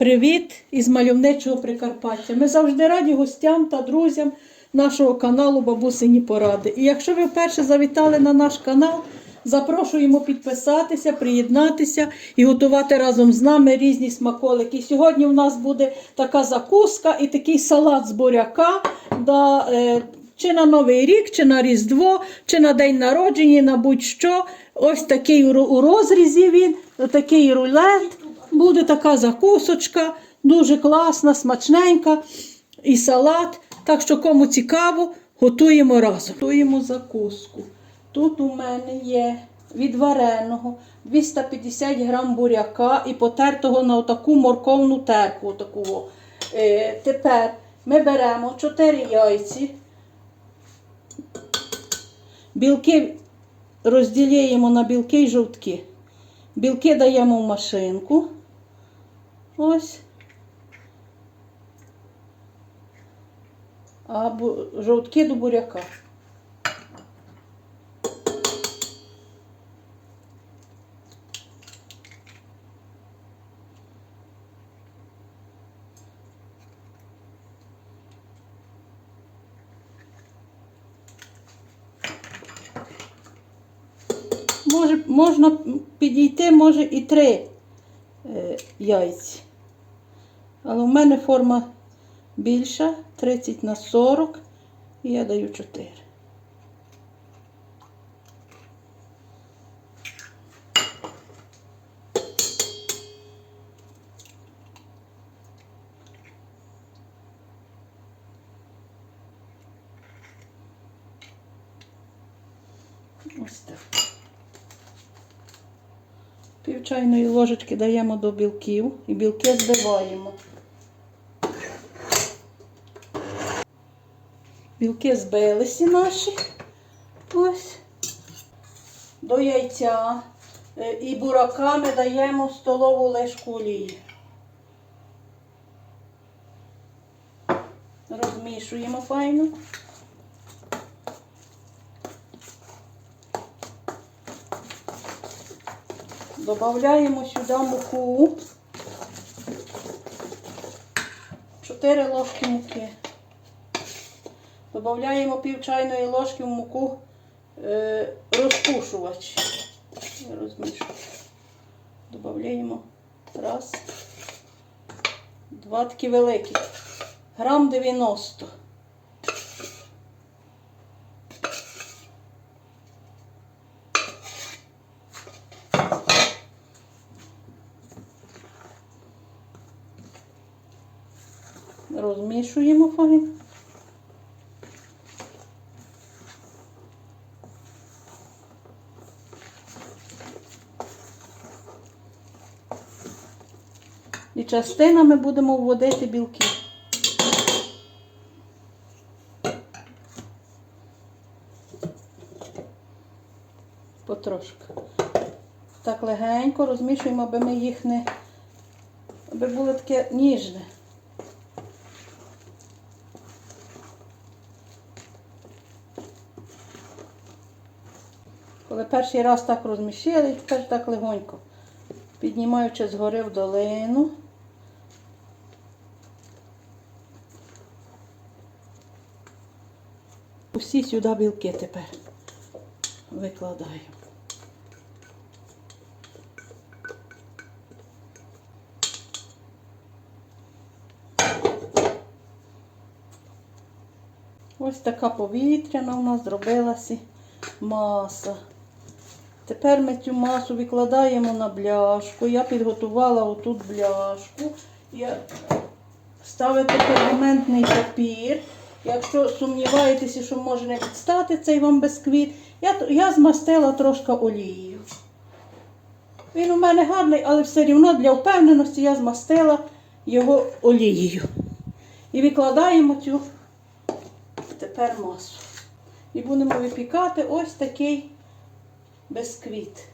Привіт із мальовничого Прикарпаття. Ми завжди раді гостям та друзям нашого каналу Бабусині Поради. І якщо ви вперше завітали на наш канал, запрошуємо підписатися, приєднатися і готувати разом з нами різні смаколики. Сьогодні у нас буде така закуска і такий салат з буряка. Да, е, чи на Новий рік, чи на Різдво, чи на день народження, на будь-що. Ось такий у розрізі він, такий рулет. Буде така закусочка, дуже класна, смачненька і салат. Так що, кому цікаво, готуємо разом. Готуємо закуску. Тут у мене є від вареного 250 грам буряка і потертого на отаку морковну терку. Отаку. Е, тепер ми беремо 4 яйці. Білки розділяємо на білки і жовтки. Білки даємо в машинку. Ось. А жовтки до буряка. Може, можна підійти, може, і три е, яйці. Але в мене форма більша, 30 на 40, і я даю 4. Ось так. Пів чайної ложечки даємо до білків і білки збиваємо. Білки збилися наші. Ось. До яйця е, і бурака ми даємо столову ложку олії. Розмішуємо файно. Добавляємо сюди муку. 4 ложки муки. Добавляємо пів чайної ложки в муку е, розпушувач. Розмішую. Добавляємо раз. Два такі великі. Грам 90. Розмішуємо файно. Частинами будемо вводити білки. Потрошки. Так легенько розмішуємо, аби ми їх не, аби було таке ніжне. Коли перший раз так розмішили, тепер так легонько, піднімаючи згори в долину. Усі сюди білки тепер викладаю. Ось така повітряна у нас зробилася маса. Тепер ми цю масу викладаємо на бляшку. Я підготувала отут бляшку. Я ставите пергаментний папір. Якщо сумніваєтеся, що може не підстати цей вам бисквіт, я, я змастила трошки олією. Він у мене гарний, але все рівно для впевненості я змастила його олією. І викладаємо цю тепер масу. І будемо випікати ось такий бисквіт.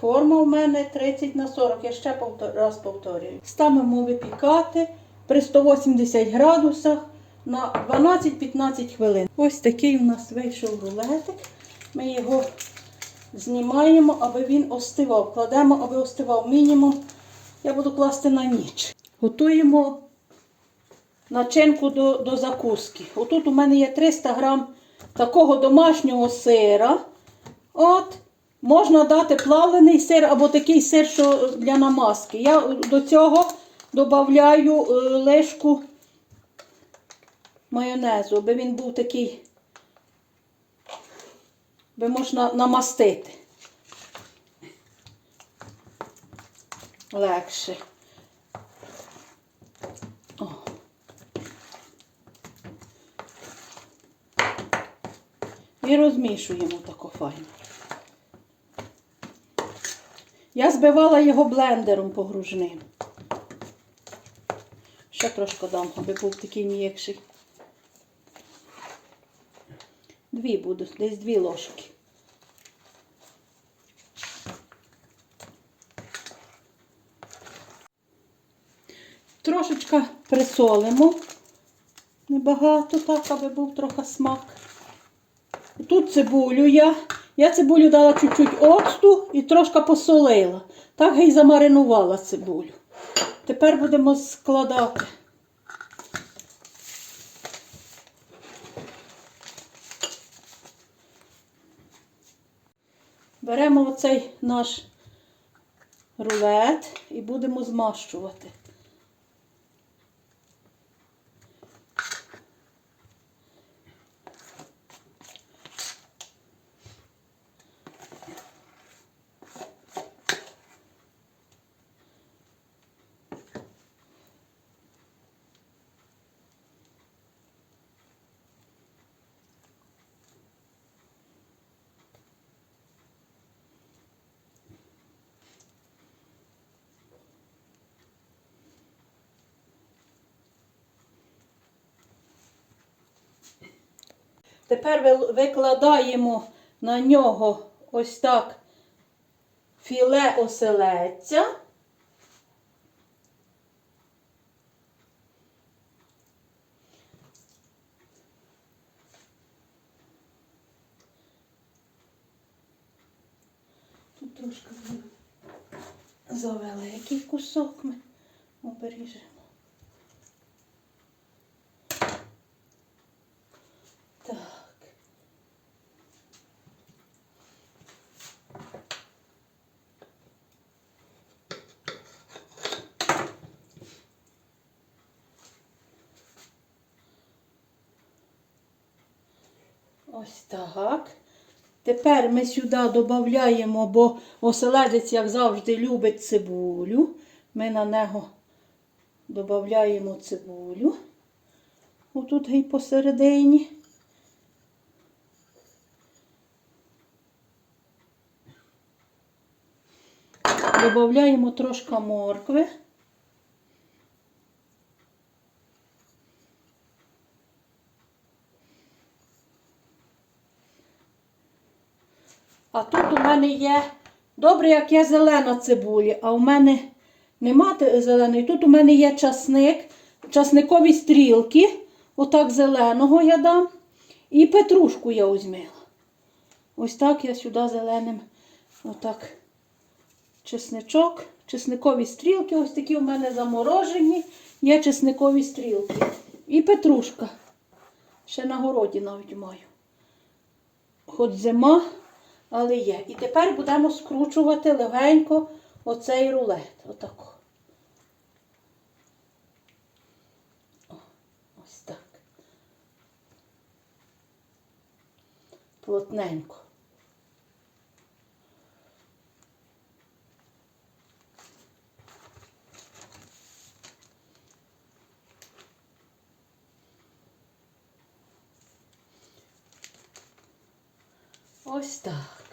Форма у мене 30 на 40, я ще раз повторюю. Ставимо випікати при 180 градусах на 12-15 хвилин. Ось такий у нас вийшов рулетик. Ми його знімаємо, аби він остивав. Кладемо, аби остивав мінімум. Я буду класти на ніч. Готуємо начинку до, до закуски. Отут у мене є 300 грам такого домашнього сира. От, можна дати плавлений сир або такий сир, що для намазки. Я до цього додаю е, лишку майонезу, аби він був такий, би можна намастити. Легше. І розмішуємо тако файно. Я збивала його блендером погружним. Ще трошки дам, аби був такий м'якший. Дві будуть, десь дві ложки. Трошечка присолимо. Небагато так, аби був трохи смак. Тут цибулю я. Я цибулю дала чуть-чуть оцту і трошки посолила. Так і замаринувала цибулю. Тепер будемо складати. Беремо оцей наш рулет і будемо змащувати. Тепер викладаємо на нього ось так філе оселедця. Тут трошки завеликий кусок ми оберіжемо. Так. Ось так. Тепер ми сюди додаємо, бо оселедець, як завжди, любить цибулю. Ми на нього додаємо цибулю. Отут гей посередині. Додаємо трошки моркви. А тут у мене є добре, як є зелена цибуля, а у мене нема зеленої. Тут у мене є часник, часникові стрілки, отак зеленого я дам. І петрушку я узьмила. Ось так я сюди зеленим, отак, чесничок, чесникові стрілки, ось такі у мене заморожені, є чесникові стрілки. І петрушка. Ще на городі навіть маю. Хоч зима, але є. І тепер будемо скручувати легенько оцей рулет. Отако. Ось так. Плотненько. Ось так.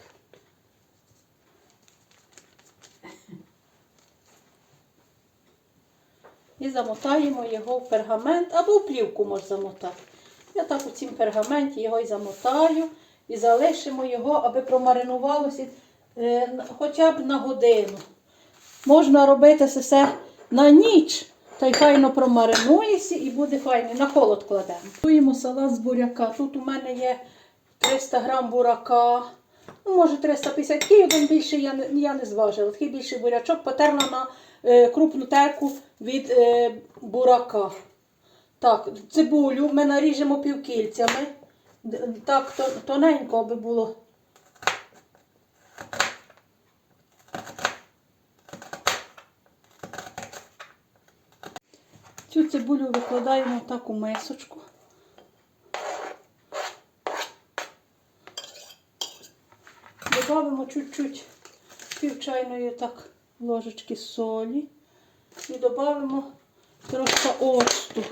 І замотаємо його в пергамент або в плівку можна замотати. Я так у цім пергаменті його і замотаю і залишимо його, аби промаринувалося е, хоча б на годину. Можна робити це все на ніч, Та й файно промаринується і буде файно. На холод кладемо. Готуємо салат з буряка. Тут у мене є 300 грам бурака. Ну, може 350 такий один більший я не, я не зважила. Такий більший бурячок потерла на крупну терку від е, бурака. Так, цибулю ми наріжемо півкільцями. Так, тоненько, аби було. Цю цибулю викладаємо так у мисочку. Добавимо чуть-чуть пів чайної так ложечки солі і додамо трошки оцту.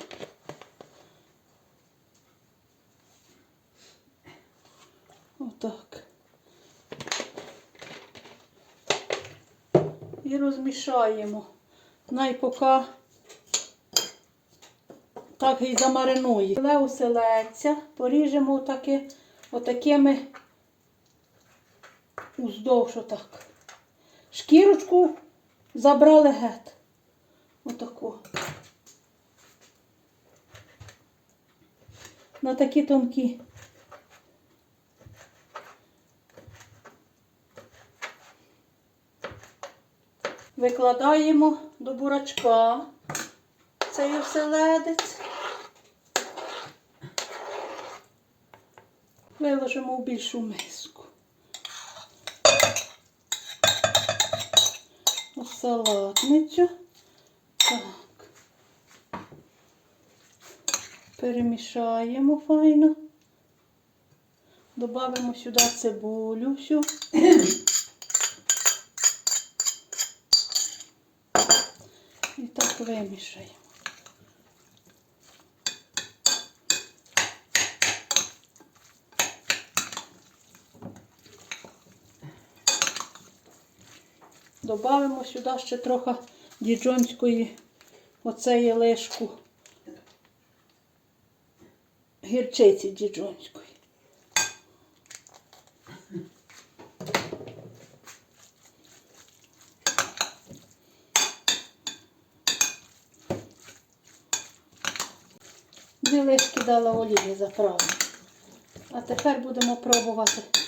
Отак. І розмішаємо. Най поки так і замаринує. Філе оселедця поріжемо отаки, отакими уздовж отак. Шкірочку забрали геть. Отаку. На такі тонкі. Викладаємо до бурачка цей оселедець. Виложимо в більшу миску. У салатницю. Так. Перемішаємо файно. Добавимо сюди цибулю всю. І так вимішаємо. Добавимо сюди ще трохи діджонської оцеї лишку гірчиці діджонської. Дві лишки дала олії заправити. А тепер будемо пробувати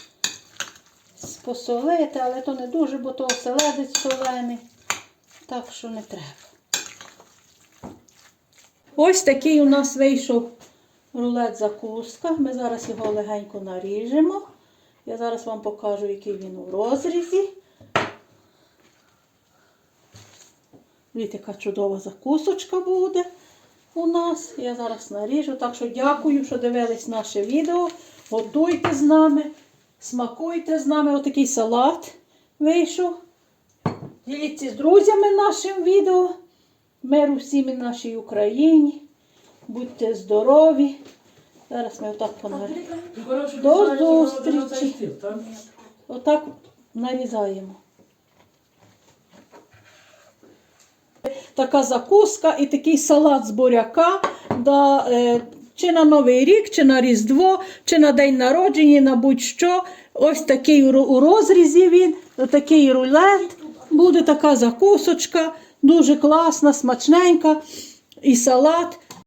посолити, але то не дуже, бо то оселедець солений. Так що не треба. Ось такий у нас вийшов рулет закуска. Ми зараз його легенько наріжемо. Я зараз вам покажу, який він у розрізі. Дивіться, яка чудова закусочка буде у нас. Я зараз наріжу. Так що дякую, що дивились наше відео. Готуйте з нами, смакуйте з нами. Отакий салат вийшов. Діліться з друзями нашим відео. Миру всім і нашій Україні. Будьте здорові. Зараз ми отак понаріжемо. До зустрічі. Отак нарізаємо. Така закуска і такий салат з буряка. Да, е, чи на Новий рік, чи на Різдво, чи на день народження, на будь-що. Ось такий у розрізі він, такий рулет. Буде така закусочка, дуже класна, смачненька. І салат.